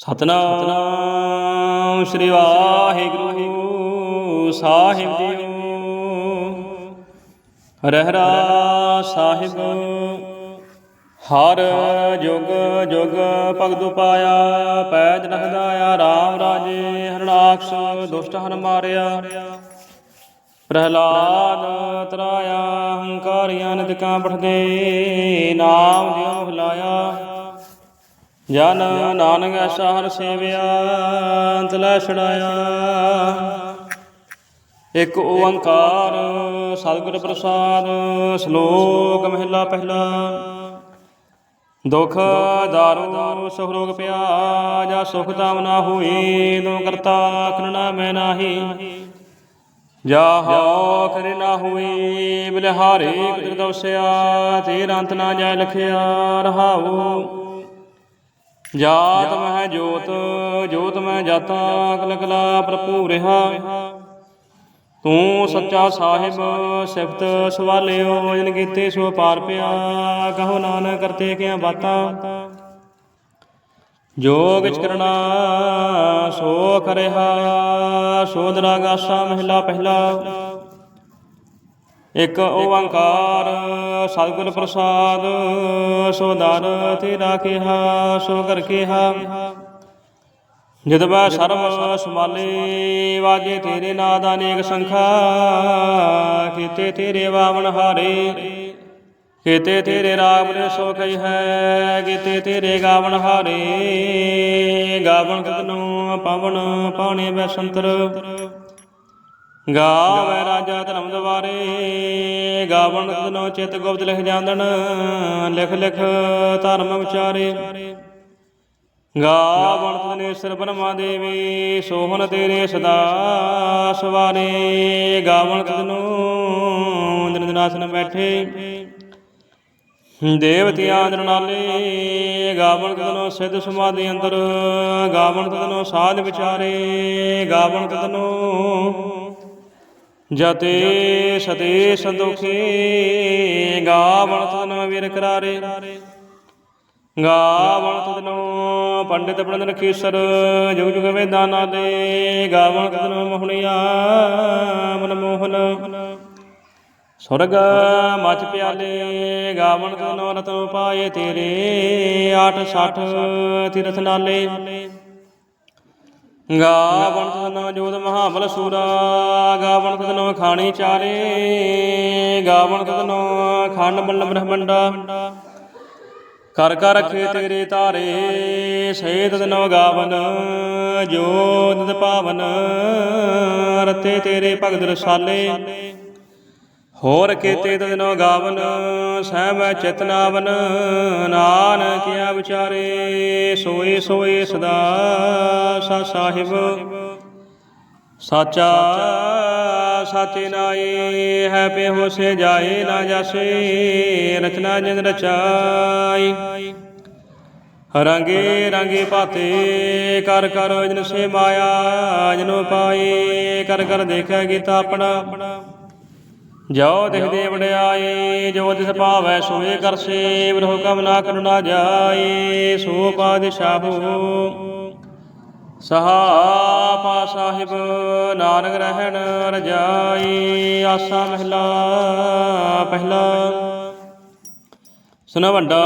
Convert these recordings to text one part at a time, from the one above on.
ਸਤਨਾਮ ਸ੍ਰੀ ਵਾਹਿਗੁਰੂ ਸਾਹਿਬ ਜੀਓ ਰਹਿਰਾ ਸਾਹਿਬ, ਹਰ ਜੁਗ ਜੁਗ ਭਗਤ ਪਾਇਆ ਪੈਜ ਰਖਦਾਇਆ RAM ਰਾਜੇ, ਹਰਨਾਕਸ਼ ਦੁਸ਼ਟ ਹਰ ਮਾਰਿਆ। ਪ੍ਰਹਲਾਦ ਤਰਾਇਆ, ਹੰਕਾਰੀਆਂ ਨਿਤਕਾਂ ਪਠਦੇ ਨਾਮ ਜਿਉ ਹਲਾਇਆ। ਜਨ ਨਾਨਕ ਐਸਾ ਹਰ ਸੇਵਿਆ, ਅੰਤ ਲੈ ਛੜਾਇਆ ਇੱਕ ਓੰਕਾਰ, ਸਤਿਗੁਰ ਪ੍ਰਸਾਦ, ਸ਼ਲੋਕ ਮਹਿਲਾ ਪਹਿਲਾ। ਦੁਖ ਦਾਰੂ, ਸੁਖ ਰੋਗ ਪਿਆ ਜਾ ਸੁਖ ਤਾਮ ਨਾ ਹੋਈ ਤੂੰ ਕਰਤਾ ਕਰਨਾ ਮੈਂ ਨਾਹੀ। ਜਾ ਹੋ ਕਰੇ ਨਾ ਹੋਈ, ਬਲਿਹਾਰੇ ਕੁਦਰ ਦਵਸਿਆ ਤੇਰ ਅੰਤ ਨਾ ਜਾਇ ਲਖਿਆ, ਰਹਾਉ। ਜਾਤ ਮਹਿ ਜੋਤ ਜੋਤ ਮੈਂ ਜਾਤਾ ਅਕਲ ਕਲਾ ਭਰਪੂਰ ਰਹਾ। ਤੂੰ ਸੱਚਾ ਸਾਹਿਬ ਸਿਫਤ ਸਵਾਲਿਓ ਜਨ ਕੀਤੇ ਸੋ ਪਾਰ ਪਿਆ। ਕਹੋ ਨਾਨਕ ਕਰਤੇ ਕਿਆ ਬਾਤਾਂ। ਜੋ ਕਿਛ ਕਰਨਾ ਸੋ ਕਰਿਆ ਸੋਧ ਰਾਗਾਸਾ ਮਹਿਲਾ ਪਹਿਲਾ। ਇਕ ਓੰਕਾਰ ਸਤਿਗੁਰ ਪ੍ਰਸਾਦ, ਸੋ ਦਰ ਤੇਰਾ ਕਿਹਾ, ਸੋ ਕਰ ਕਿਹਾ। ਜਦ ਬੈ ਸਰਬ ਸਮਾਲੇ ਵਾਜੇ ਤੇਰੇ ਦਾ ਅਨੇਕ ਸੰਖਾ, ਕੀਤੇ ਤੇਰੇ ਵਾਵਨ ਹਾਰੇ। ਕੀਤੇ ਤੇਰੇ ਰਾਗ ਨੇ ਸੋ ਕਈ ਹੈ, ਕੀਤੇ ਤੇਰੇ ਗਾਵਨ ਹਾਰੇ। ਗਾਵਨ ਕਤਨੋ ਪਵਨ ਪਾਣੇ ਬੈਸੰਤਰ ਗਾਵੇ ਰਾਜਾ ਧਰਮ ਦਵਾਰੇ, ਗਾਵਣ ਕਤਨੋ ਚਿਤ ਗੁਪਤ ਲਿਖ ਜਾਂਦਨ ਲਿਖ ਲਿਖ ਧਰਮ ਵਿਚਾਰੇ। ਗਾਵਣ ਤਨੇਸ਼ਰ ਬ੍ਰਹਮਾ ਦੇਵੀ ਸੋਹਣ ਤੇਰੇ ਸਦਾ ਸਵਾਰੇ। ਗਾਵਣ ਤਨੋ ਨਿਰੰਜਨਾਸਨ ਬੈਠੇ। ਦੇਵਤਿਆਂ ਨਾਲੇ, ਗਾਵਣ ਤਨੋ ਸਿੱਧ ਸਮਾਧੀ ਅੰਦਰ, ਗਾਵਣ ਤਨੋ ਸਾਧ ਵਿਚਾਰੇ, ਗਾਵਣ ਤਨੋ ਜਤੇ ਸਤੇ ਸੰਦੋਖੇ ਗਾਵਣ ਤਨ ਵੀਰ ਕਰਾਰੇ। ਗਾਵਣ ਤਨ ਪੰਡਿਤ ਪੰਡਨ ਖੀਸਰ ਜੁਗ ਜੁਗ ਵੇਦਾਂ ਨਾਲੇ ਗਾਵਣ ਤਨ ਮੋਹਣਿਆ ਮਨ ਮੋਹਨ ਸੁਰਗ ਮਚ ਪਿਆਲੇ, ਗਾਵਣ ਤਨ ਰਤਨ ਪਾਏ ਤੇਰੇ 860 ਤੀਰਥ ਨਾਲੇ। ਗਾਵਣ ਤਨ ਜੋਤ ਮਹਾਬਲ ਸੂਰਾ ਗਾਵਣ ਤਨ ਖਾਣੀ ਚਾਰੇ ਗਾਵਣ ਤਨ ਖੰਡ ਬਲ ਬ੍ਰਹਮੰਡਾ। ਕਰ ਕਰ ਰਖੇ ਤੇਰੇ ਤਾਰੇ ਸੇਤ ਤਨ ਗਾਵਨ, ਜੋਤ ਪਾਵਨ, ਰਤੇ ਤੇਰੇ ਭਗਤ ਰਸਾਲੇ। ਹੋਰ ਕੀਤੇ ਤਦਨੋ ਗਾਵਨ, ਸਹਿਬ ਚਿਤਨਾਵਨ ਨਾਨਕਿਆ ਵਿਚਾਰੇ, ਸੋਏ ਸੋਏ ਸਦਾ ਸਾ ਸਾਹਿਬ। ਸਾਚਾ ਸਾਚੇ ਨਾਏ, ਹੈ ਪੇ ਹੋਸੇ ਜਾਏ ਨਾ ਜਾਸੇ, ਰਚਨਾ ਜਿਨ ਰਚਾਈ। ਰੰਗੇ ਰੰਗੇ ਭਾਤੇ ਕਰ ਕਰ ਜਿਨ ਸੇ ਮਾਇਆ, ਜਨੋ ਪਾਏ, ਕਰ ਕਰ ਦੇਖਿਆ ਕੀਤਾ ਆਪਣਾ। ਜੋ ਦਿਖਦੇ ਵਡਿਆਏ ਜੋ ਤਿਸ ਭਾਵੈ ਸੋਏ ਕਰਸੇ ਬਰਹੁ ਕਮ ਨਾ ਕਰੁਣਾ ਜਾਏ ਸੋ ਪਾਦਸ਼ਾਹੋ ਸਹਾਪਾ ਸਾਹਿਬ ਨਾਨਕ ਰਹਿਣ ਰਜਾਈ ਆਸਾ ਮਹਿਲਾ ਪਹਿਲਾ। ਸੁਨ ਵੱਡਾ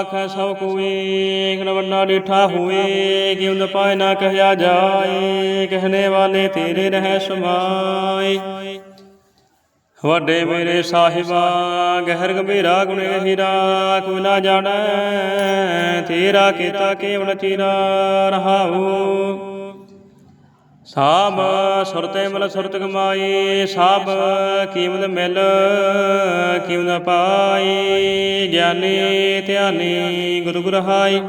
ਆਖੈ ਸਭ ਕੋਏ ਗਨ ਵੱਡਾ ਡੀਠਾ ਹੋਏ ਕਿਉਂ ਪਾਏ ਨਾ ਕਹਿਆ ਜਾਏ ਕਹਨੇ ਵਾਲੇ ਤੇਰੇ ਰਹਿ ਸਮਾਏ। ਵੱਡੇ ਮੇਰੇ ਸਾਹਿਬਾ, ਗਹਿਰ ਗੰਭੀਰਾ ਗੁਣ ਹੀਰਾ, ਕੋਈ ਨਾ ਜਾਣੈ, ਤੇਰਾ ਕੀਤਾ ਕੇਵਲ ਚੀਰਾ ਰਹਾਉ। ਸਾਬ ਸੁਰਤੇ ਮਲ ਸੁਰਤ ਕਮਾਈ, ਸਾਬ ਕੀਮਤ ਮਿਲ ਕੀਮਤ ਪਾਈ, ਗਿਆਨੀ ਧਿਆਨੀ ਗੁਰੂ ਗੁਰਹਾਈ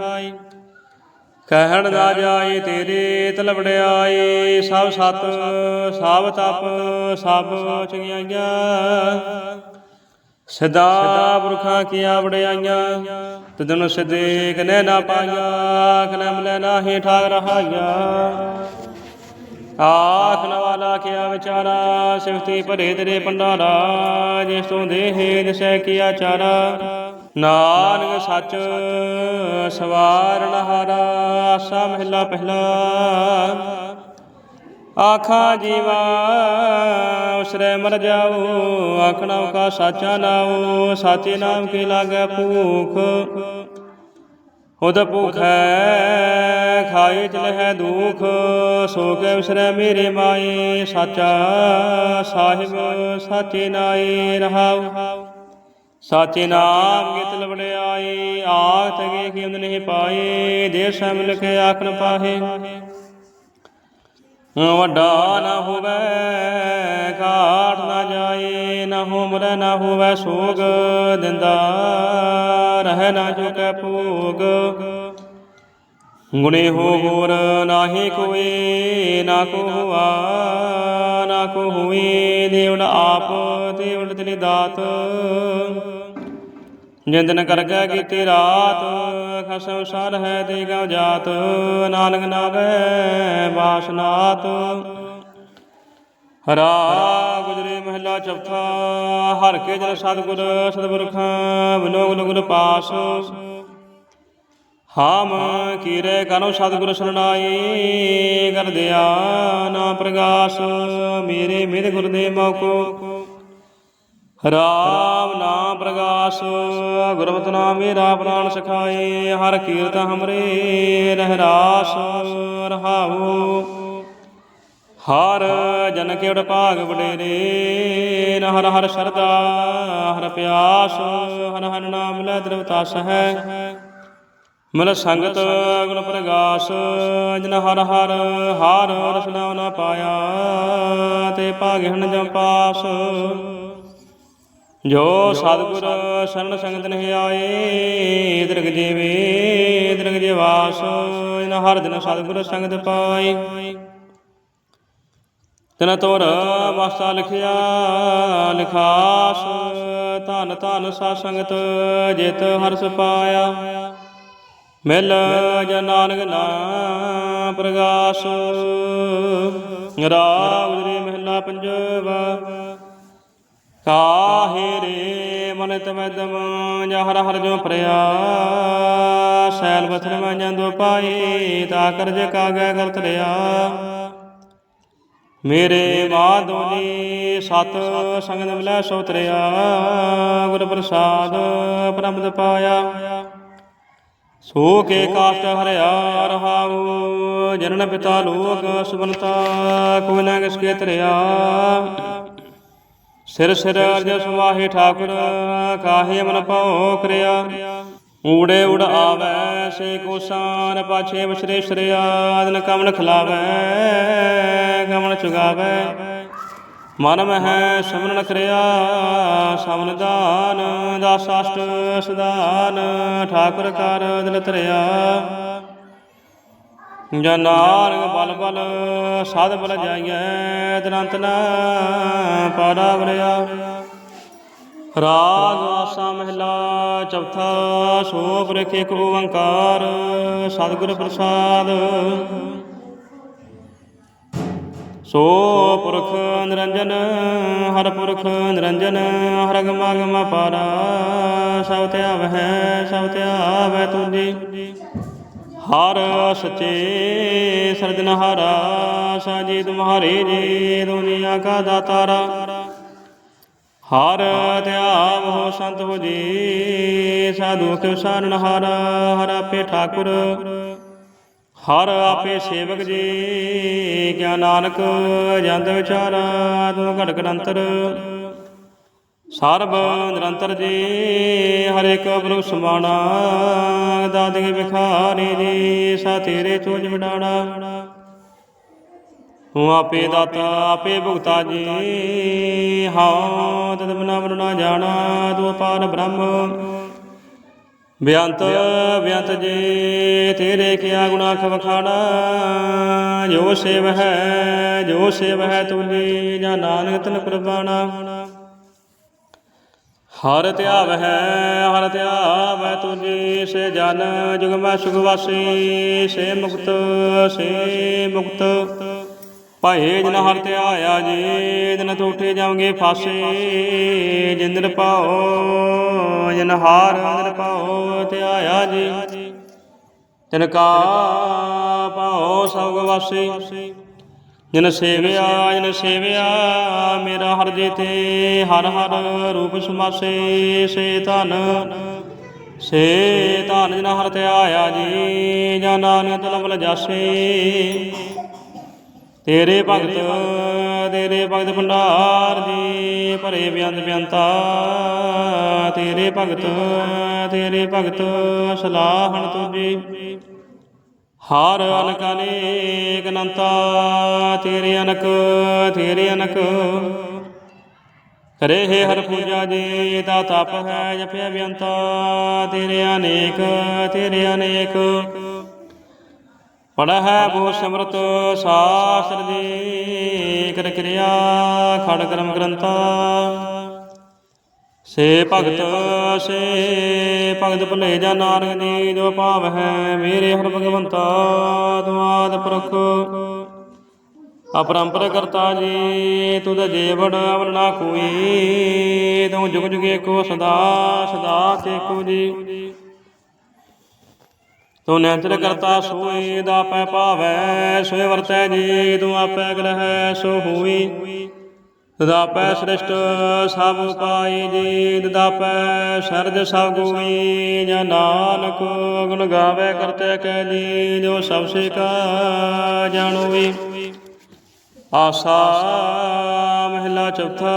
ਕਹਿਣ ਨਾ ਜਾਏ ਤੇਰੇ ਤਲਵੜਿਆਏ, ਸਭ ਸਤ, ਸਭ ਤਪ, ਸਭ ਚੰਗਿਆਈਆਂ। ਸਦਾ ਪੁਰਖਾਂ ਕੀ ਵੜਿਆਈਆਂ ਤਦਨ ਸਦੇ ਕਨੇ ਨਾ ਪਾਈਆਂ ਕਲਮ ਲੈ ਨਾਹੀ ਠਾਕ ਰਹਾਈਆਂ। ਆਖਣ ਵਾਲਾ ਕਿਆ ਵਿਚਾਰਾ, ਸਿਫਤੀ ਭਰੇ ਤੇਰੇ ਪੰਡਾਰਾ ਜਿਸ ਤੋਂ ਦੇਹ ਦਿਸੈ ਕੀਆ ਚਾਰਾ। ਨਾਨਕ ਸੱਚ ਸਵਾਰਨ ਹਾਰਾ ਆਸਾ ਮਹਿਲਾ ਪਹਿਲਾ। ਆਖਾਂ ਜੀਵਾ, ਉਸਰੇ ਮਰ ਜਾਓ, ਆਖਣਾ ਕਾ ਸਾਚਾ ਨਾਉ, ਸਾਚੇ ਨਾਮ ਕੀ ਲਾਗੇ ਭੂਖ। ਉਦ ਹੈ, ਖਾਏ ਚਲਹਿ ਦੁਖ, ਸੋ ਕੇ ਉਸਰੇ ਮੇਰੇ ਮਾਏ, ਸਾਚਾ ਸਾਹਿਬ, ਸਾਚੇ ਨਾਏ ਰਹਾਉ। ਸਾਚੇ ਨਾਮ ਗਿਤ ਲਵੜਿਆਈ ਆਤ ਗੇ ਕਿ ਉਹਨ ਨਹੀਂ ਪਾਏ ਦੇ ਮਿਲ ਕੇ ਆਖਣ ਪਾਹੇ। ਵੱਡਾ ਨਾ ਹੋਵੇ, ਘਾਟ ਨਾ ਜਾਏ, ਨਾ ਹੋਮਰੇ ਨਾ ਹੋਵੇ ਸੋਗ, ਦਿੰਦਾ ਰਹਿ ਨਾ ਚੁਕੈ ਭੋਗ। ਗੁਣੇ ਹੋ ਹੋਰ ਨਾਹੀ ਕੋਈ ਨਾ ਕੋ ਹੁਆ, ਨਾ ਕੋ ਹੋਏ ਦੇਵੜ ਆਪ ਦੇਵੜ ਤੇਰੀ ਦਾਤ। ਜਿੰਦਨ ਕਰਗਾ ਕੀਤੀ ਰਾਤ, ਖਸਮ ਸਰ ਹੈ ਤੇ ਗਉ ਜਾਤ, ਨਾਨਕ ਨਾਵੇ ਬਾਸਨਾਤ ਹਰਾ ਗੁਜਰੇ ਮਹਿਲਾ ਚੌਥਾ, ਹਰ ਕੇ ਜਨ ਸਤਿਗੁਰ, ਸਤਿਪੁਰਖਾਂ ਬਿਨੋ ਗੁਰ ਪਾਸ। ਹਾਮ ਕੀਰੇ ਕਨੋ ਸਤਿਗੁਰ ਸਰਣਾਈ ਕਰ ਦਿਆ ਨਾ ਪ੍ਰਗਾਸ, ਮੇਰੇ ਮਿਤ ਗੁਰਦੇ ਮੋਕੋ। ਰਾਮ ਨਾਮ ਪ੍ਰਗਾਸ ਗੁਰਮਤਿ ਨਾਮ ਮੇਰਾ ਪ੍ਰਾਨ ਸਖਾਏ, ਹਰ ਕੀਰਤ ਹਮਰੇ ਰਹਿ ਰਾਸ ਰਹਾਉ। ਹਰ ਜਨ ਕੇਵੜ ਭਾਗ ਵਡੇਰੇ ਨ ਹਰ ਹਰ ਸ਼ਰਦਾ ਹਰ ਪਿਆਸ, ਹਰ ਹਰ ਨਾਮ ਲੈ ਦਰਵਤਾਸ ਹੈ ਮਨ ਸੰਗਤ ਗੁਣ ਪ੍ਰਗਾਸ, ਜਨ ਹਰ ਹਰ ਹਾਰ ਰਸਨਾ ਨਾ ਪਾਇਆ, ਤੇ ਭਾਗੇ ਹਨ ਜਮ ਪਾਸ। ਜੋ ਸਤਿਗੁਰ ਸ਼ਰਨ ਸੰਗਤ ਨਹੀਂ ਆਏ ਦਰਗ ਜੀਵੇ ਦਰਗ ਜੀਵਾਸ ਇਨ ਹਰ ਦਿਨ ਸਤਿਗੁਰ ਸੰਗਤ ਪਾਈ ਤਨ ਤੋਰ ਵਾਸਾ ਲਿਖਿਆ, ਲਿਖਾਸ, ਧਨ ਧਨ ਸਾ ਸੰਗਤ ਜਿਤ ਹਰਸ ਪਾਇਆ। ਮਿਲ ਜਨ ਨਾਨਕ ਨਾਮ ਪ੍ਰਗਾਸ, ਰਾਗ ਰੇ ਮਹਿਲਾ ਪੰਜਵਾ ਕਾਹੇ ਰੇ ਮਨ ਤਮਦਮ ਜਹਰ ਹਰ ਜੋ ਪ੍ਰਿਆ ਸੈਲ ਬਥਰ ਮੈਂ ਜਾਂਦੋ ਪਾਈ ਤਾ ਕਰਜ ਕਾਗੈ ਕਰਤ ਰਿਆ ਮੇਰੇ ਮਾਧੋ ਜੀ ਸਤ ਸੰਗਤ ਮਿਲੈ ਸੋ ਤਰਿਆ। ਗੁਰ ਪ੍ਰਸਾਦ ਪ੍ਰਮਦ ਪਾਇਆ। ਸੋ ਕੇ ਕਾਸ਼ਟ ਹਰਿਆ ਰਹਾਉ, ਜਨਨ ਪਿਤਾ ਲੋਕ ਸੁਬਨਤਾ ਕੋਈ ਨਾ ਕਿਸ ਕੇ ਤਰਿਆ। ਸਿਰ ਸਿਰ ਅਰਜ ਸੁਵਾਹੇ ਠਾਕੁਰ, ਕਾਹੇ ਮਨ ਭਉ ਕਰਿਆ। ਊੜੇ ਉੜ ਆਵੈ ਸੇ ਕੋਸਾਨ ਪਾਛੇ ਵਿਸਰੇ ਸ਼ਰਿਆਦਨ ਕਮਨ ਖਲਾਵੈ ਕਮਨ ਚੁਗਾਵੈ। ਮਨ ਮਹਿ ਸਮਨ ਕਰਿਆ, ਸਮਨ ਦਾਨ, ਦਾਸ ਸਦਾਨ, ਠਾਕੁਰ ਕਰ ਦਿਲ ਧਰਿਆ। ਜਨਾਰਗ ਬਲ ਬਲ ਸਾਧ ਬਲ ਜਾਈਐ ਦਨੰਤ ਨਾ ਪਾਰਾ ਵਰਿਆ। ਰਾਗ ਆਸਾ ਮਹਿਲਾ, ਚੌਥਾ ਸੋ ਬ੍ਰਖ ਇੱਕ ਓੰਕਾਰ ਸਤਿਗੁਰ ਪ੍ਰਸਾਦ। ਸੋ ਪੁਰਖ ਨਿਰੰਜਨ, ਹਰ ਪੁਰਖ ਨਿਰੰਜਨ, ਹਰ ਗਮਾ ਗਮਾ ਪਾਰਾ, ਸਭ ਤੇ ਆਵਹਿ, ਸਭ ਤੇ ਆਵੈ ਤੁਜੀ। ਹਰ ਸਚੇ ਸਰਜਨਹਾਰਾ ਸਾਜੀ ਤੁਮਹਾਰੇ ਜੀ ਦੁਨੀਆ ਕਾ ਦਾਤਾਰਾ। ਹਰ ਧਿਆਵ ਹੋ ਸੰਤ ਹੋ ਜੀ, ਸਾਧੂ ਕੇ ਸਾਰਨ ਹਰ ਹਰ ਆਪੇ ਠਾਕੁਰ। ਹਰ ਆਪੇ ਸੇਵਕ ਜੀ ਕਿਆ ਨਾਨਕ ਜੰਦ ਵਿਚਾਰਾ ਤੂੰ ਘਟ ਘਟ ਅੰਤਰ ਸਰਬ ਨਿਰੰਤਰ ਜੀ, ਹਰ ਇੱਕ ਪ੍ਰਭ ਸਮਾਣਾ ਦਾਤ ਵਿਖਾਰੀ ਜੀ, ਸਾ ਤੇਰੇ ਚੋਜ ਵਡਾਣਾ ਤੂੰ ਆਪੇ ਦਾਤਾ, ਆਪੇ ਭੁਗਤਾ ਜੀ ਹਾਂ ਤਦ ਬਿਨਾ ਮਰ ਨਾ ਜਾਣਾ, ਤੂੰ ਪਾਰ ਬ੍ਰਹਮ। ਬਿਆੰਤ ਬਿਆੰਤ ਜੀ, ਤੇਰੇ ਕਿਆ ਗੁਣਾ ਖਵਖਾਣਾ ਜੋ ਸੇਵ ਹੈ, ਜੋ ਸੇਵ ਹੈ ਤੁਲੀ ਜਾਂ ਨਾਨਕ ਤਨ ਕੁਰਬਾਨਾ ਹਰ ਧਿਆਵ ਹੈ ਹਰ ਧਿਆਵ ਹੈ ਤੁਜੀ ਸੇ ਜਨ ਜੁਗ ਸੁਖਵਾਸੀ ਸੇ ਮੁਕਤ ਸੇ ਮੁਕਤ। ਭਏ ਜਨ ਹਰ ਤੇ ਆਇਆ ਜੀ, ਜਨ ਟੂਟੇ ਜਾਵਾਂਗੇ ਫਾਸੇ ਜਿੰਦਰ ਪਾਓ ਜਨ ਹਾਰ ਅੰਦਰ ਪਾਓ ਤੇ ਆਇਆ ਜੀ। ਤਿਨ ਕਾ ਪਾਓ ਸਭ ਗਵਾਸੇ ਜਨ ਸੇਵਿਆ ਜਨ ਸੇਵਿਆ, ਮੇਰਾ ਹਰ ਜੀ ਤੇ ਹਰ ਹਰ ਰੂਪ ਸਮਾਸੇ, ਸੇ ਧਨ। ਸੇ ਧਨ ਜਨ ਹਰ ਤੇ ਆਇਆ ਜੀ, ਜਾਂ ਨਾਨਕ ਤਲਬ ਜਾਸੇ। ਤੇਰੇ ਭਗਤ ਤੇਰੇ ਭਗਤ ਭੰਡਾਰ ਜੀ, ਭਰੇ ਬਿਆੰਤ ਬਿਆੰਤਾ। ਤੇਰੇ ਭਗਤ ਤੇਰੇ ਭਗਤ ਸਲਾਹਣ ਤੁਜੀ ਹਾਰ ਅਨਕ ਅਨੇਕ ਅਨੰਤਾ, ਤੇਰੇ ਅਨਕ ਤੇਰੇ ਅਨਕ। ਕਰੇ ਹੈ ਹਰ ਪੂਜਾ ਜੀ ਤਾ ਤਪ ਹੈ ਜਪਿਆ ਬਿਅੰਤਾ ਤੇਰੇ ਅਨੇਕ ਤੇਰੇ ਅਨੇਕ। ਪੜਾ ਹੈ ਬਹੁ ਸਮਰਤ ਸਾਸਤਰ ਦੀ, ਕਰ ਕਿਰਿਆ, ਖੜ ਕਰਮ ਗ੍ਰੰਥਾ। ਸੇ ਭਗਤ ਸੇ ਭਗਤ ਭੁਲੇ ਜਾ ਨਾਨਕ ਜੀ, ਜੋ ਭਾਵ ਹੈ ਮੇਰੇ ਹਰ ਭਗਵੰਤਾ ਤੁਮਾਦ ਪੁਰਖ। ਅਪਰੰਪਰ ਕਰਤਾ ਜੀ ਤੁਧ ਜੀਵਨ ਅਵਰ ਨਾ ਕੋਈ। ਤੂੰ ਜੁਗ ਜੁਗੇ ਕੋ ਸਦਾ ਸਦਾ ਤੇ ਕੋ ਜੀ। ਤੂੰ ਨਿਰੰਤਰ ਕਰਤਾ ਸੋਈ ਦਾ ਪੈ ਭਾਵੈ ਸੋਇ ਵਰਤੈ ਜੀ, ਤੂੰ ਆਪੈ ਗ੍ਰਹਿ ਸੋ ਹੋਈ ਦਦਾਪੈ ਸ੍ਰਿਸ਼ਟ ਸਭ ਪਾਈ ਜੀ ਤਦਾਪੈ ਸਰਜ ਸਭ ਗੋਈ, ਜਾਂ ਨਾਨਕ ਗੁਣ ਗਾਵੇ ਕਰਤੇ ਕੈ ਜੀ ਜੋ ਸਭ ਸੇ ਕਾ ਜਾਣੋ ਆਸਾ ਮਹਿਲਾ ਚੌਥਾ,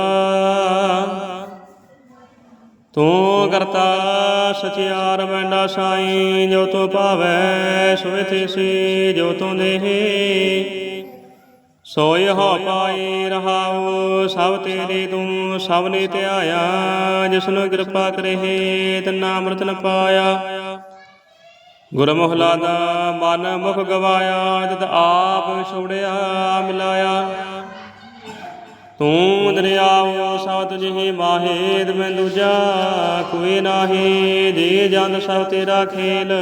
ਤੂੰ ਕਰਤਾ ਸਚਿਆਰ ਵੈਂਡਾ ਸਾਈ, ਜੋ ਤੋ ਭਾਵੈ ਸੋਇ ਤੇਸੀ ਜੋ ਤੂੰ ਦੇਹੀ। ਸੋਇ ਹੋ ਪਾਈ ਰਹਾਉ, ਸਭ ਤੇਰੇ ਤੂੰ ਸਭ ਨੇ ਧਿਆਇਆ, ਜਿਸਨੂੰ ਕਿਰਪਾ ਕਰਹਿ, ਤਨਾ ਅੰਮ੍ਰਿਤ ਨ ਪਾਇਆ। ਗੁਰਮੁਖ ਲਾਦਾ ਮਨ ਮੁਖ ਗਵਾਇਆ, ਜਦ ਆਪ ਛੋੜਿਆ ਮਿਲਾਇਆ। ਤੂੰ ਦਰਿਆਉ ਸਭ ਤੁਝੇ ਮਾਹੇ ਮੈਂ ਦੂਜਾ ਕੋਈ ਨਾਹੀ, ਦੇ ਜੰਦ ਸਭ ਤੇਰਾ ਖੇਲ।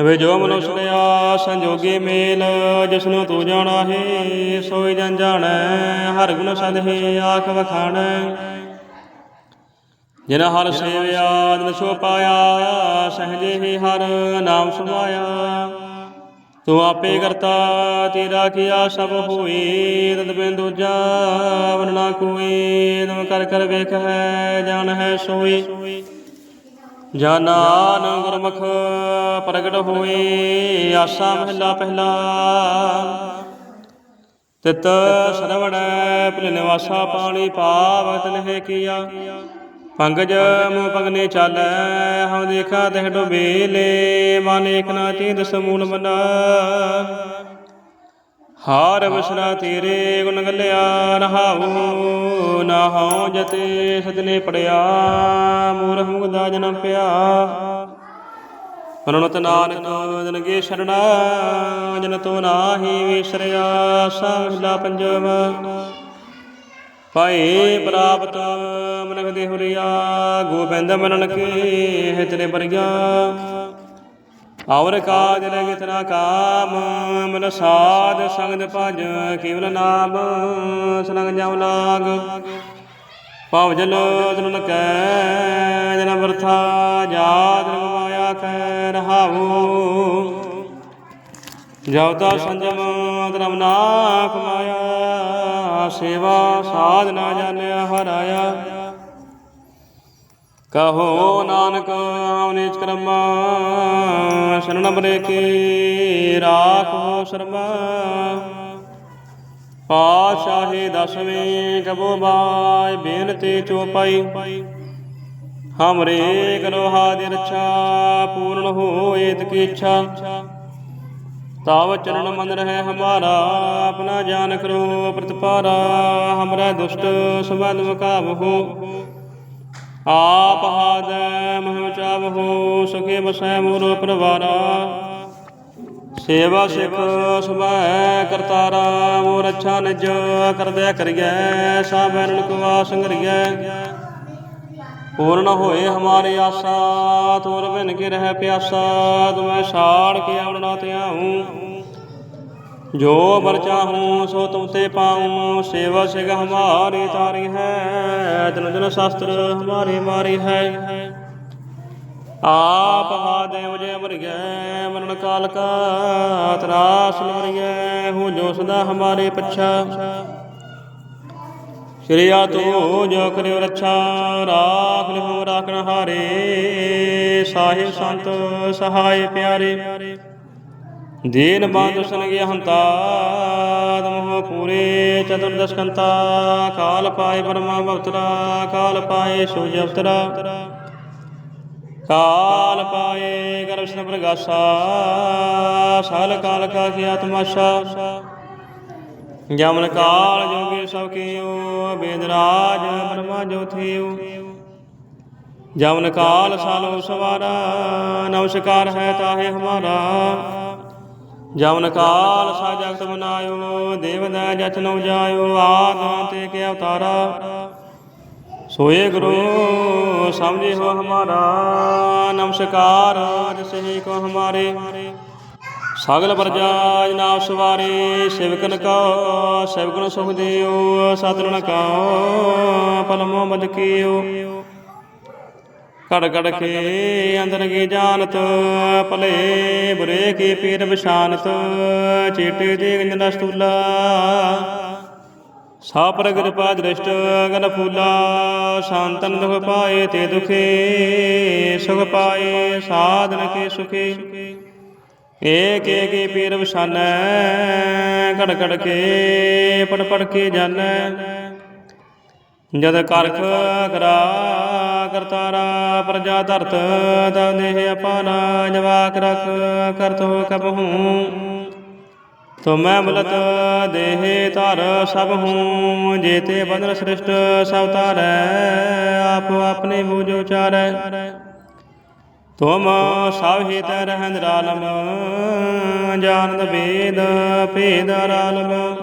ਹਵੇ ਜੋ ਮਨੁੱਖ ਲਿਆ ਸੰਜੋਗੇ ਮੇਲ, ਜਿਸਨੂੰ ਤੂੰ ਜਾਣਾ ਹੈ, ਸੋਈ ਜਨ ਜਾਣੈ, ਹਰ ਗੁਣ ਸਦਹੇ ਆਖ ਵਖਾਣੈ। ਜਿਨ ਹਰ ਸੇਵਿਆ ਦਿਨ ਸੋ ਪਾਇਆ, ਸਹਜੇ ਹੀ ਹਰ ਨਾਮ ਸੁਭਾਇਆ ਤੂੰ ਆਪੇ ਕਰਤਾ, ਤੇਰਾ ਕੀਆ ਸਭ ਹੋਈ ਤਦ ਬਿਨ ਦੂਜਾ ਵਰਨਾ ਕੋਈ ਤੂੰ ਕਰ ਕਰ ਵੇਖ ਹੈ ਜਾਣ ਹੈ ਸੋਈ ਜਾਨਾਨ ਗੁਰਮੁਖ ਪ੍ਰਗਟ ਹੋਏ, ਆਸਾ ਮਹਿਲਾ ਪਹਿਲਾ ਤਿਤ ਸਰਵੜੈ ਭਿਲ ਨਿਵਾਸਾ ਪਾਣੀ ਪਾਵਤ ਲਹਿ ਕੀਆ। ਪੰਗਜ ਮੋ ਪਗਨੇ ਚਾਲੈ, ਹਉ ਦੇਖਾ ਦੇਖ ਡੋਬੇਲੇ ਮਨ ਏਕ ਨਾ ਚੀਤ ਸਮੂਲ ਮਨਾ। ਹਾਰ ਬਸਰਾ ਤੇਰੇ ਗੁਣ ਗਲਿਆ ਰਹਾਉ ਨਾ ਹਉ ਜਤੇ ਸਜਨੇ ਪੜਿਆ, ਮੂਰਖ ਮੁਗਦਾ ਜਨਮ ਪਿਆ। ਪਰਣਤ ਨਾਨਕ ਜਨਗੇ ਸ਼ਰਣਾ, ਜਨ ਤੋ ਨਾਹੀ ਵਿਸਰਿਆ ਸਾਹਿਲਾ ਪੰਜਵ ਪਾਏ ਪ੍ਰਾਪਤ ਮਨਖ ਦੇ ਹੁਰੀਆ, ਗੋਬਿੰਦ ਮਨਨ ਕੇ ਹਿਤਨੇ ਪਰਿਆ ਔਰ ਕਾਜ ਲਗਿ ਤਨਾ ਕਾਮ, ਮਨ ਸਾਧ ਸੰਗਤ ਭਜ, ਕੇਵਲ ਨਾਮ ਸਨੰਗ ਜਮ ਲਾਗ। ਪਵ ਜਲ ਤਨ ਨਕੈ ਜਨ ਵਰਥਾ ਜਾਤ ਮਾਇਆ ਕੈ ਰਹਾਉ। ਜਵਤਾ ਸੰਜਮ ਧਰਮ ਨਾ ਕਮਾਇਆ ਸੇਵਾ ਸਾਧ ਨਾ ਜਾਣਿਆ ਹਰਾਇਆ। ਕਹੋ ਨਾਨਕ ਅਵਨੀਚ ਕਰਮਾ, ਸ਼ਰਨ ਬਰੇ ਕੀ ਰਾਖੋ ਸ਼ਰਮਾ। ਪਾਸ਼ਾਹੀ ਦਸਵੇਂ ਕਬੋ ਬਾਈ, ਬੇਨਤੀ ਚੋਪਾਈ ਹਮਰੇ ਕਰੋ ਹਾਦਿ ਰੱਛਾ, ਪੂਰਨ ਹੋਏ ਤਕੀ ਇੱਛਾ। ਤਾਵ ਚਰਨ ਮਨ ਰਹਿ ਹਮਾਰਾ, ਆਪਣਾ ਜਾਨ ਕਰੋ ਪ੍ਰਤਪਾਰਾ। ਹਮਰਾ ਦੁਸ਼ਟ ਸਬਦ ਮੁਕਾਬਹੋ ਆਪ ਹਾਦੈ ਮਹਿ ਚਾਵਹੋ, ਸੁਖੇ ਬਸੈ ਮੋਰ ਪਰਵਾਰਾ। ਸੇਵਾ ਸਿਖ ਸੁਭੈ ਕਰਤਾਰਾ, ਮੋਰ ਅੱਛਾ ਨਿਜ ਕਰਦਿਆ ਕਰੀਐ ਸਾ ਬੈਰਨ ਕੁਆ ਸੰਗਰੀਐ। ਪੂਰਨ ਹੋਏ ਹਮਾਰੇ ਆਸਾ, ਤੋਰ ਬਿਨ ਕੇ ਰਹਿ ਪਿਆਸਾ, ਤੁਮੈ ਛਾੜ ਕੇ ਆਵਣਾ ਧਿਆਉ जो ਜੋ ਵਰ ਚਾਹੂੰ ਸੋ ਤੁਮ ਤੇ ਪਾਉ, ਸੇਵਾ ਸਿਗ ਹਮਾਰੇ ਤਾਰੀ ਹੈ ਤਨ ਜਨ ਸ਼ਾਸਤਰ ਹਮਾਰੇ ਮਾਰੀ ਹੈ। ਆਪ ਹਾਦੇਵ ਜੇ ਅਮਰ ਗਏ ਮਰਨ ਕਾਲ ਕਾ ਤਰਾਸ ਲਵਰੀਏ ਹੋ ਜੋ ਸਦਾ ਹਮਾਰੇ ਪਛਾ। ਸ਼੍ਰੀਆ ਤੋ ਜੋ ਕਰਿਓ ਰੱਛਾ, ਰਾਖ ਲਿਹੁ ਰਾਖਣ ਹਾਰੇ, ਸਾਹਿਬ ਸੰਤ ਸਹਾਇ ਪਿਆਰੇ। ਦੀਨ ਬੰਦ ਸੁਨਗੇ ਹੰਤਾ ਤਮਹ ਪੂਰੇ ਚਤੁਰਦਸ਼ ਕੰਤਾ ਕਾਲ ਪਾਏ ਬਰਮਾ ਭਵਤਰਾ ਕਾਲ ਪਾਏ ਸੂਜ ਅਵਤਰਾ ਕਾਲ ਪਾਏ ਗਰਭਸ਼ਨ ਪ੍ਰਗਾਸਾ, ਸਾਲ ਕਾਲ ਕਾ ਕੀ ਆਤਮਾਸ਼ਾ। ਜਮਨ ਕਾਲ ਜੋਗੀ ਸਭ ਕੀਓ ਬੇਦਰਾਜ ਬਰਮਾ ਜੋ ਥਿਓ। ਜਮਨ ਕਾਲ ਸਾਲੋ ਸਵਾਰਾ ਨਮਸਕਾਰ ਹੈ ਤਾਹੇ ਹਮਾਰਾ। ਜਵਨ ਕਾਲ ਸਾ ਜਗਤ ਬਨਾਇਓ ਦੇਵ ਦਾ ਜਚਨ ਉਜਾਇਓ ਆਦਾਂ ਤੇ ਕੇ ਅਵਤਾਰਾ। ਸੋਏ ਗੁਰੂ, ਸਮਝੇ ਹੋ ਹਮਾਰਾ, ਨਮਸਕਾਰ ਜਿਸ ਹੀ ਕੋ ਹਮਾਰੇ। ਸਗਲ ਪ੍ਰਜਾ ਜਨਾਬ ਸਵਾਰੇ ਸਿਵਕਨ ਕਾ ਸਿਵਕਨ ਸੁਖ ਦਿਓ ਸਤਰਨ ਕਾ ਪਲਮੋ ਮਦ ਕੀਓ। ਕੜ ਕੜ ਕੇ ਅੰਦਰ ਕੀ ਜਾਣਤ, ਭਲੇ ਬੁਰੇ ਕੀ ਪੀਰ ਵਿਸ਼ਾਨਤ ਚੇਟੇ ਦੇ ਗੰਜਨਾ ਸਤੂਲਾ ਸਾ ਪ੍ਰਗਟ ਪਾ ਦ੍ਰਿਸ਼ਟ ਗਨ ਫੂਲਾ ਸ਼ਾਂਤਨ ਦੁਖ ਪਾਏ ਤੇ ਦੁਖੇ, ਸੁਖ ਪਾਏ ਸਾਧਨ ਕੇ ਸੁਖੇ। ਏਕ ਏਕ ਹੀ ਪੀਰ ਵਿਸ਼ਾਨੈ ਘੜ ਘੜ ਕੇ ਪੜ ਪੜ ਕੇ ਜਾਣੈ। ਜਦ ਕਰਖ ਕਰਾ ਕਰਤਾਰਾ ਪ੍ਰਜਾ ਧਰਤ ਤਬ ਦੇਹ ਅਪਾਨਾ ਜਵਾਕ ਰਖ ਕਰਤ ਕਬਹੂ ਤੁਮੈ ਮੁਲਤ, ਦੇਹ ਧਰ ਸਭ ਹੂੰ। ਜੇਤੇ ਬੰਦਰ ਸ੍ਰਿਸ਼ਟ ਸਭ ਤਾਰੈ ਆਪ ਆਪਣੇ ਬੂਝ ਉਚਾਰੈ। ਤੁਮ ਸਭ ਹਿਤ ਰਹਿੰਦ ਰਾਲਮ ਜਾਣਦ ਵੇਦ ਭੇਦ ਰਾਲਮ।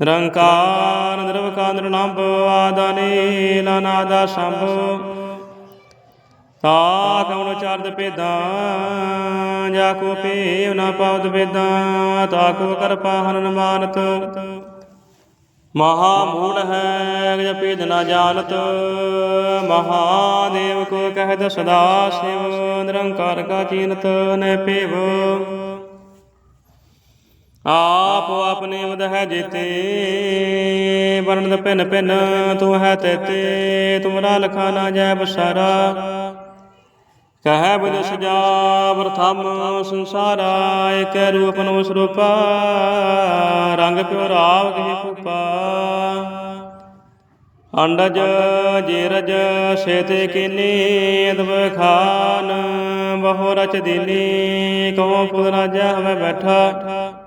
ਨਿਰੰਕਾਰ, ਨਿਰਵਕਾਰ ਨਿਰਨੰਬ ਆਦਾਨੀ ਲਾਨਾਦਾ ਸੰਭ। ਤਾ ਕਉਣ ਚਰਦ ਪੇਦਾਂ ਜਾ ਕੋ ਪੇਵ ਨਾ ਪਾਵਤ ਵੇਦਾਂ ਤਾ ਕੋ ਕਰ ਪਾਹਨ ਮਾਨਤ ਮਹਾ ਮੂੜ ਹੈ ਜਪੀ ਨਾ ਜਾਣਤ। ਮਹਾਦੇਵ ਕੋ ਕਹਿਤ ਸਦਾ ਸਿਵ, ਨਿਰੰਕਾਰ ਕਾ ਚੀਨਤ ਨੈ ਪੇਵ। ਆਪ ਆਪਣੇ ਮਦ ਹੈ ਜੀਤੇ ਵਰਣਦ ਭਿਨ ਭਿਨ, ਤੂੰ ਹੈ ਤੇਤੇ, ਤੁਮਰਾ ਲਖਾ ਨਾ ਜੈ ਬਸਾਰਾ। ਕਹੈ ਬੁਝ ਸਜਾ ਵਰਥਮ ਸੰਸਾਰਾ ਏਕ ਰੂਪ ਨੋ ਸਰੂਪਾ, ਰੰਗ ਪਿਓ ਰਾਵ ਕਹੀ ਭੂਪਾ ਅੰਡਜ ਜੇਰਜ ਸੇਤੇ ਕੀਨੀ ਅਦਬ ਖਾਨ ਬਹੁ ਰਚ ਦੀਨੀ ਕਹੋ ਪੁਰ ਰਾਜਾ ਹਵੇ ਬੈਠਾ।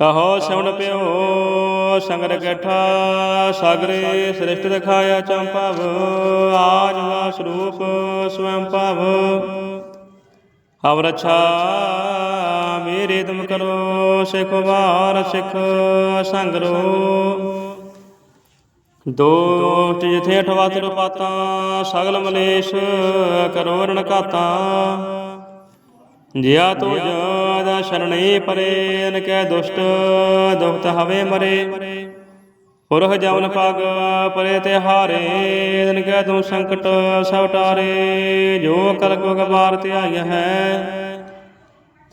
ਕਹੋ ਸਵਣ ਪਿਓ, ਸੰਗਰ ਗਠਾ ਸਾਗਰੇ ਸ੍ਰਿਸ਼ਟ ਦਿਖਾਇਆ ਚੰਪਾਵ ਆਜ ਵਾ ਸਰੂਪ ਸਵੈੰ ਭਾਵ। ਹਵ ਰਛਾ, ਮੇਰੇ ਤੁਮ ਕਰੋ, ਸਿਖ ਵਾਰ ਸਿਖ ਸੰਗਰੋ ਦੋਟ ਜਿਥੇ ਅਠਵਾਤ ਤਿਰ ਸਗਲ ਮਲੇਸ਼ ਕਰੋ ਰਣਕਾਤਾਂ ਜਿਆ ਤੋ ਜਦ ਸ਼ਰਣੇ ਪਰੇ ਅਨ ਕੈ ਦੁਸ਼ਟ ਦੁਖਤ ਹਵੇ ਮਰੇ। ਪੁਰਖ ਜਮਨ ਪਗ ਪਰੇ ਤੇ ਹਾਰੇ ਦਿਨ ਕੈ ਤੂੰ ਸੰਕਟ ਸਭ ਟਾਰੇ। ਜੋ ਕਲ ਕੋ ਗਵਾਰ ਧਿਆਈ ਹੈ,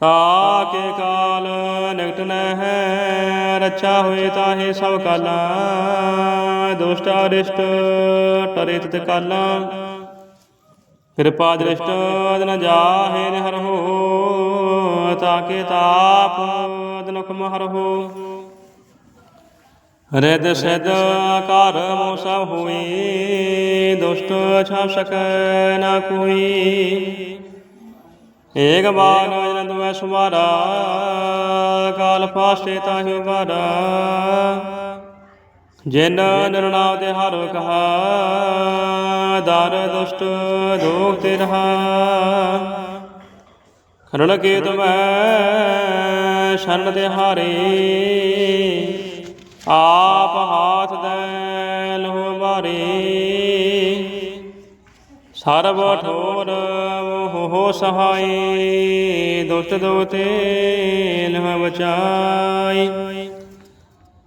ਤਾ ਕੇ ਕਾਲ ਨਿਕਟ ਨ ਹੈ। ਰੱਛਾ ਹੋਏ ਤਾਹੇ ਸਭ ਕਾਲਾ, ਦੁਸ਼ਟ ਅਰਿਸ਼ਟ ਟਰੇ ਤਿਤ ਕਾਲਾ। ਕਿਰਪਾ ਦ੍ਰਿਸ਼ਟ ਦਿਨ ਜਾਹੇ ਨਿਹਰ ਹੋ ਤਾਕੇ ਤਾਪ ਦਿਨੁਖ ਮਹਰ ਰਿਦ ਸਿਧ ਕਰ ਸਭ ਹੋਈ, ਦੁਸ਼ਟ ਛਾਪ ਨਾ ਕੋਈ। ਏਕ ਬਾਰ ਜਨ ਤੁਮੈ ਸੁਮਾਰਾ, ਕਾਲ ਫਾਸਤੇ ਤਾਹਿ ਬਾਰਾ ਜਿਨ ਨਿਰਣਾਵ ਤੇ ਹਰ ਕਹਾ, ਦਰ ਦੁਸ਼ਟ ਦੋਖ ਤੇ ਰਹਾ। ਖਰਣ ਕੇ ਤੁਮੈ ਸ਼ਨ ਤੇ ਹਾਰੇ ਆਪ ਹਾਥ ਦੇ ਲੋ ਬਾਰੇ ਸਰਬ ਠੋਰ ਹੋ ਸਹਾਈ ਦੁਸ਼ਟ ਦੋਤੇ ਲਹ ਬਚਾਈ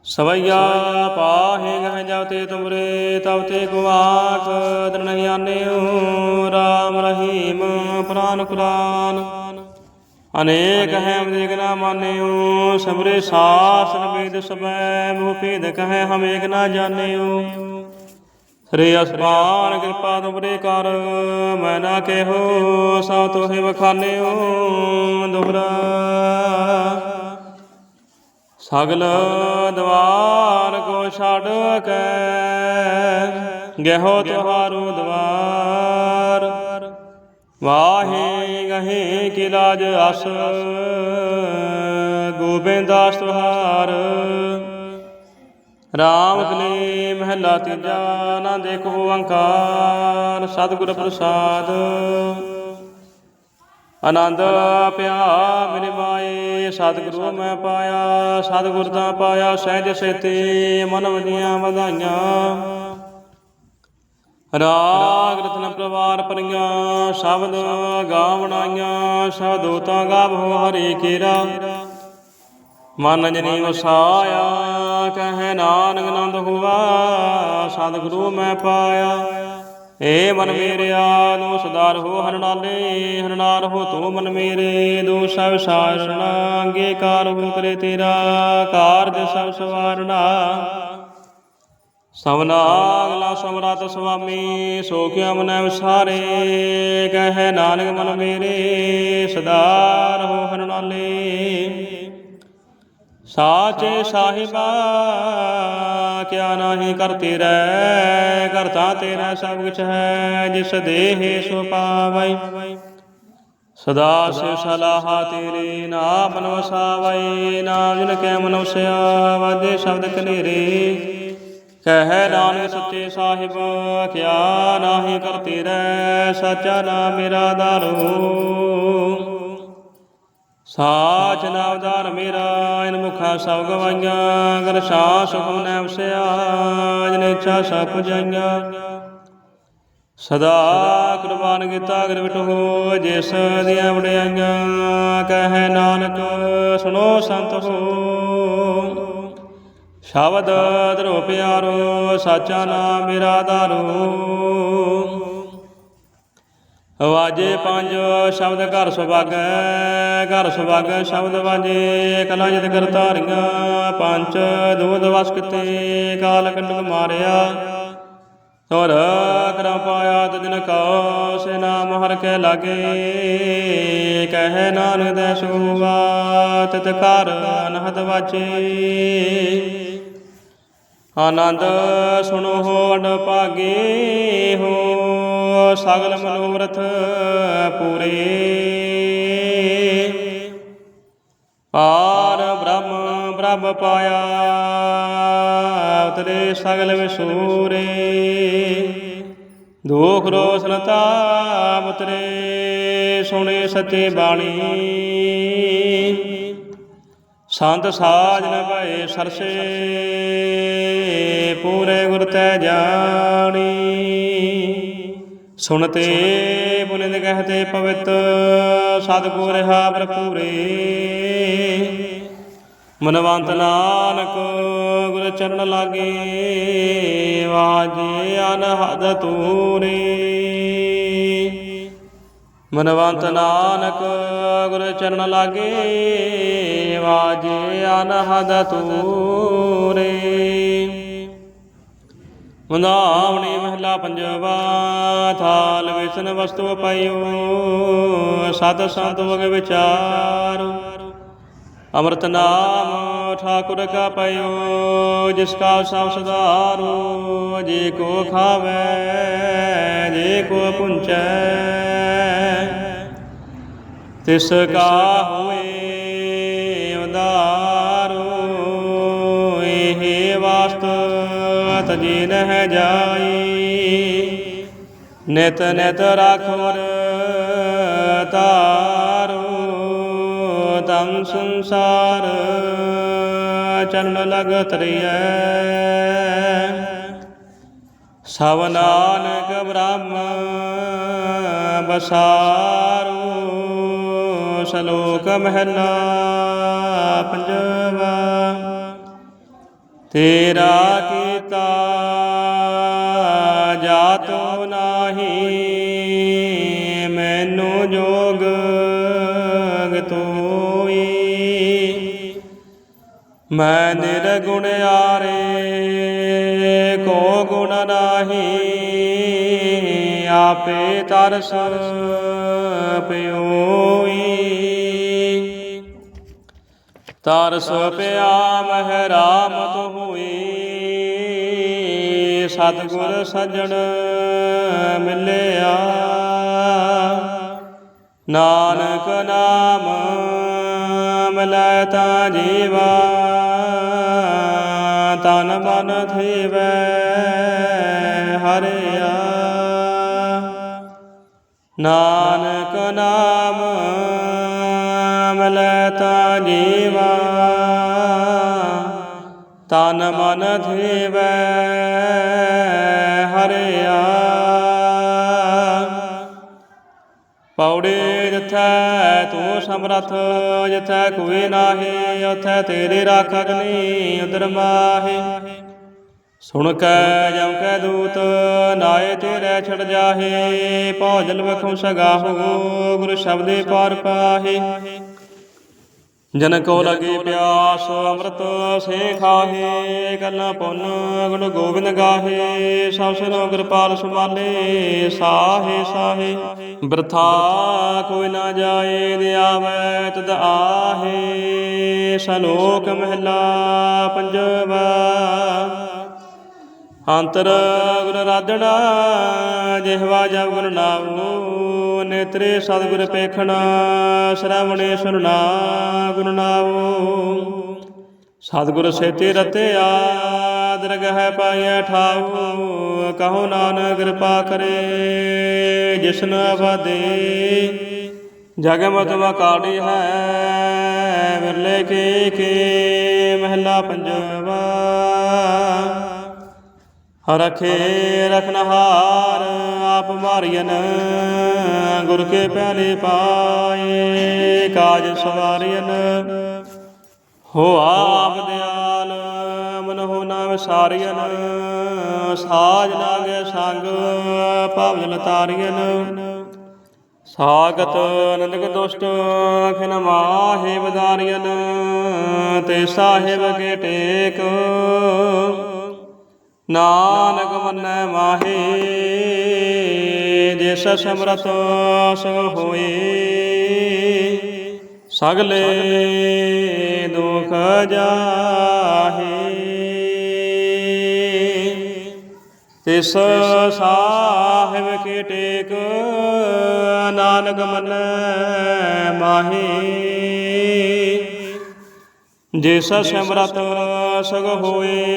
ਸਵਈਆ ਪਾਹੇ ਗਹਿ ਜਬ ਤੇ ਤੁਮਰੇ, ਤਬ ਗੁਆਕ ਦ੍ਰਿਣ ਗਿਆਨਿਓ ਰਾਮ ਰਹੀਮ ਪ੍ਰਾਨ ਕੁਰਾਨ। ਅਨੇਕ ਹੈ ਅਨੇਕ ਨਾ ਮਾਨਿਓ ਸਮਰੇ ਸਾਸਨ ਵੇਦ ਸਬੈ ਮੋਹ ਭੇਦ ਕਹੈ ਹਮ ਏਕ ਨਾ ਜਾਣਿਓ। ਸ੍ਰੀ ਅਸਮਾਨ ਕਿਰਪਾ ਤੁਮਰੇ ਕਰ, ਮੈਂ ਨਾ ਕਹਿਓ, ਸਭ ਤੋਹਿ ਵਖਾਨਿਓ, ਦੁਬਰਾ। ਸਗਲ ਦਵਾਰ ਕੋ ਛੱਡ ਕੇ, ਗਹਿਓ ਤੁਹਾਰੂ ਦਵਾਰ। ਵਾਹੇ ਗਹੇ ਕੀ ਅਸ ਗੋਬਿੰਦਾਸ ਤੁਹਾਰ ਰਾਮ ਕਲੀ ਮਹਿਲਾ ਤੀਜਾ, ਨਾ ਦੇਖੋ ਓੰਕਾਰ, ਸਤਿਗੁਰ ਪ੍ਰਸਾਦ। ਆਨੰਦ ਪਿਆ ਮੇਰੇ ਮਾਏ ਸਤਿਗੁਰੂ ਮੈਂ ਪਾਇਆ, ਸਤਿਗੁਰ ਦਾ ਪਾਇਆ ਸਹਿਜ ਸੇਤੇ, ਮਨ ਵਧੀਆਂ ਵਧਾਈਆਂ। ਰਾਗ ਰਤਨ ਪ੍ਰਵਾਰ ਪਰੀਆਂ ਸ਼ਬਦ ਗਾਵਣਾਈਆਂ ਸ਼ਬਦੋ ਤਾਂ ਗਾਵੋ ਹਰੇ ਕੇਰਾ। ਮਨ ਜਨੀ ਵਸਾਇਆ ਕਹੈ ਨਾਨਕ ਨੰਦ ਹੁਆ, ਸਤਿਗੁਰੂ ਮੈਂ ਪਾਇਆ। ਏ ਮਨ ਮੇਰਿਆ, ਨੂੰ ਸਦਾਰ ਹੋ ਹਰਨਾਲੇ ਹਰਨਾਲ ਹੋ ਤੂੰ ਮਨ ਮੇਰੇ। ਦੋ ਸਭ ਸਾਰਣਾ ਅੰਗੀਕਾਰ ਹੋ ਕਰੇ ਤੇਰਾ, ਕਾਰਜ ਸਭ ਸਵਾਰਣਾ ਸਵਨਾ ਅਗਲਾ ਸਮਰਾਤ ਸੁਆਮੀ, ਸੋ ਕਿਆ ਮਨੈ ਵਿਸਾਰੇ? ਕਹੈ ਨਾਨਕ ਮਨ ਮੇਰੇ ਸਦਾਰ ਹੋ ਹਰਨਾਲੇ। ਸਾਚੇ ਸਾਹਿਬਾ, ਕਿਆ ਨਾਹੀ ਕਰਤੇ ਰਹਿ ਕਰਤਾ ਤੇਰਾ ਸਭ ਕੁਛ ਹੈ, ਜਿਸ ਦੇਹ ਸੋ ਪਾਵੈ। ਸਦਾ ਸਿਵ ਸਲਾਹਾ ਤੇਰੇ, ਨਾਮ ਮਨ ਵਸਾਵੈ ਨਾਮ ਜਿਨ ਕੈ ਮਨੁਸਿਆ ਵਾਜੇ ਸ਼ਬਦ ਕਨੇਰੇ। ਕਹਿ ਨਾਨਕ ਸੱਚੇ ਸਾਹਿਬ, ਕਿਆ ਨਾਹੀ ਕਰ ਰਹਿ, ਸਾਚਾ ਨਾਮ ਮੇਰਾ ਦਾਰੋ ਸਾਚ ਨਾਮਦਾਰ ਮੇਰਾ, ਇਨ ਮੁਖਾ ਸਭ ਗਵਾਈਆਂ ਗਰ ਸਾਸ ਹੁ ਨੈ ਵਸਿਆ, ਜਨ ਇੱਛਾ ਸਭ ਪੁਜਾਈਆਂ। ਸਦਾ ਕੁਰਬਾਨ ਕੀਤਾ, ਅਗਰ ਵਿਟੋ ਜਿਸ ਦੀਆਂ ਵਡਿਆਈਆਂ, ਕਹੈ ਨਾਨਕ, ਸੁਣੋ ਸੰਤ ਹੋ। ਸ਼ਬਦ ਧਰੋ ਪਿਆਰੋ, ਸਾਚਾ ਨਾਮ ਮੇਰਾ ਦਾਰੋ ਵਾਜੇ ਪੰਜ, ਸ਼ਬਦ ਘਰ ਸੁਭਾਗੈ ਘਰ ਸੁਭਾਗੈ ਸ਼ਬਦ ਵਾਜੇ, ਕਲਾ ਜਿਤ ਕਰ ਧਾਰੀਆਂ। ਪੰਜ, ਦੂਧ ਵਸ ਕਿਤੇ ਕਾਲ ਕੰਡਕ ਮਾਰਿਆ। ਤੋਰ ਕਰਮ ਪਾਇਆ ਤਦਨ ਕਉ ਸੇ ਨਾਮ ਹਰ ਕੇ ਲਾਗੇ। ਕਹਿ ਨਾਨਕ ਦੇ ਸੁਵਾ ਤਿਤ ਕਰ ਅਨਹਦ ਵਾਚੇ ਆਨੰਦ ਸੁਣੋ ਹੋ ਅਡ ਭਾਗੇ ਹੋ, ਸਗਲ ਮਨੋਰਥ ਪੂਰੇ। ਪਾਰ ਬ੍ਰਹਮ ਬ੍ਰਹਮ ਪਾਇਆ ਉਤਰੇ ਸਗਲ ਵਿਸੂਰੇ। ਦੁਖ ਰੋਸਨ ਤਾਪ ਉਤਰੇ ਸੁਣੇ ਸੱਚੇ ਬਾਣੀ। ਸੰਤ ਸਾਜ ਨ ਭਏ ਸਰਸੇ, ਪੂਰੇ ਗੁਰ ਤੈ ਜਾਣੀ। ਸੁਣਤੇ ਪੁਨਿਤ ਕਹਤੇ ਪਵਿੱਤ, ਸਤਿਗੁਰ ਰਹਾ ਭਰਪੂਰੇ। ਮਨਵੰਤ ਨਾਨਕ ਗੁਰ ਚਰਨ ਲਾਗੇ, ਵਾਜੇ ਅਨਹਦ ਤੂਰੇ। ਮਨਵੰਤ ਨਾਨਕ ਗੁਰ ਚਰਨ ਲਾਗੇ ਵਾਜੇ ਅਨਹਦ ਤੂਰੇ ਵੰਦਾਵਣੀ ਮਹਿਲਾ ਪੰਜਵਾ ਥਾਲ ਵਿਸਨ ਵਸਤੂ ਪਾਇਓ ਸਤ ਸੰਤ ਵਗ ਵਿਚਾਰ ਅੰਮ੍ਰਿਤ ਨਾਮ ਠਾਕੁਰ ਕਾ ਪਇਓ ਜਿਸ ਕਾ ਸਭ ਸੁਧਾਰੋ ਜੇ ਕੋ ਖਾਵੇ ਜੇ ਕੋ ਪੁੰਚੈ ਤਿਸ ਕਾ ਹੋਏ ਜੀ ਨਹਿ ਜਾਈ। ਨਿਤ ਨਿਤ ਰਾਖਵਰ ਤਾਰੋ ਤਮ ਸੰਸਾਰ ਚਰਨ ਲਗਤ ਰਿਐ ਸਭ ਨਾਨਕ ਬ੍ਰਹਮ ਬਸਾਰੂ, ਸ਼ਲੋਕ ਮਹਿਲਾ ਪੰਜਵਾ। ਤੇਰਾ ਕੀਤਾ ਜਾਤੋ ਨਾਹੀ, ਮੈਨੂੰ ਜੋਗ ਤੋਈ। ਮੈਂ ਨਿਰਗੁਣ ਆਰੇ, ਕੋ ਗੁਣ ਨਾਹੀ, ਆਪੇ ਤਰਸ ਪਿਓਈ। ਤਰਸ ਪਿਆ ਮਹਿ ਰਾਮ ਹੋਈ ਸਤਿਗੁਰ ਸਜਣ ਮਿਲਿਆ। ਨਾਨਕ ਨਾਮ ਮਿਲੈ ਤਾ ਜੀਵਾ, ਤਨ ਮਨ ਥੀਵੈ ਹਰਿਆ। ਨਾਨਕ ਨਾਮ ਮਿਲੈ ਤਾ ਜੀਵਾ ਤਨ ਮਨ ਥੀਵੈ ਹਰਿਆ। ਪੌੜੇ ਜਿਥੈ ਤੂੰ ਸਮਰਥ, ਜਿਥੈ ਕੋਈ ਨਾਹੀ, ਉਥੈ ਤੇਰੇ ਰਾਖਗਨੀ ਉਦਰ ਮਾਹੇ। ਸੁਣ ਕੈ ਜਮ ਕੈ ਦੂਤ ਨਾਏ ਤੇਰੇ ਛੜ ਜਾਹੇ। ਭੋਜਲ ਵਖੁ ਸਗਾਹੋ ਗੁਰ ਸ਼ਬਦੇ ਪਾਰ ਪਾਹੇ। ਜਨ ਕੋ ਲਗੇ ਪਿਆਸ, ਅੰਮ੍ਰਿਤ ਸੇ ਖਾਹੇ ਕਲਨਾ ਪੁੰਨ ਗੁਣ ਗੋਬਿੰਦ ਗਾਹੇ ਸਭ ਸਿਰੋਂ ਕਿਰਪਾਲ ਸੰਭਾਲੇ, ਸਾਹੇ ਸਾਹੇ। ਬਰਥਾ ਕੋਈ ਨਾ ਜਾਏ ਦਿਆਵੈ ਤਦ ਆਹੇ। ਸਲੋਕ ਮਹਿਲਾ ਪੰਜਵਾ। ਅੰਤਰ ਗੁਰ ਰਾਧਣਾ ਜਿਹਵਾ ਜਬ ਗੁਰ ਨਾਮੋ ਨੇਤਰੇ ਸਤਿਗੁਰ ਪੇਖਣਾ ਸ਼ਰਵਣੇ ਸੁਨਣਾ ਗੁਰ ਨਾਮੋ ਸਤਿਗੁਰ ਸੇਤੇ ਰਤਿਆ ਦਰਗਹਿ ਪਾਈਐ ਠਾਉ, ਕਹੋ ਨਾਨਕ ਕਿਰਪਾ ਕਰੇ, ਜਿਸਨ ਆਬਾਦੇ ਜਗ ਮਤ ਹੈ, ਵਿਰਲੇ ਕੇ ਕੇ ਮਹਿਲਾ ਪੰਜਵਾ। ਰਖੇ ਰਖਨਹਾਰ ਆਪ ਮਾਰੀਨ ਗੁਰ ਕੇ ਪਿਆਲੇ ਪਾਏ, ਕਾਜ ਸਵਾਰੀਨ ਹੋ ਆਪ ਦਿਆਲ ਮਨ ਹੋ ਨਾਮ ਸਾਰੀਨ ਸਾਜ ਲਾਗੇ ਸੰਗ ਭਵਜਲ ਤਾਰੀਨ ਸਾਗਤ ਅਨੰਦਕ ਦੁਸ਼ਟ, ਖਿਨ ਮਾਹੇ ਬਦਾਰੀਨ ਤੇ ਸਾਹਿਬ ਕੇ ਟੇਕ। ਨਾਨਕ ਮੰਨੈ ਮਾਹੇ, ਜਿਸ ਸਮਰਥ ਸੋ ਹੋਏ। ਸਗਲੇ ਦੁਖ ਜਾਹੇ। ਤਿਸ ਸਾਹਿਬ ਕੇ ਟੇਕ, ਨਾਨਕ ਮੰਨੈ ਮਾਹੇ। ਜਿਸ ਸਿਮਰਤ ਸਗ ਹੋਏ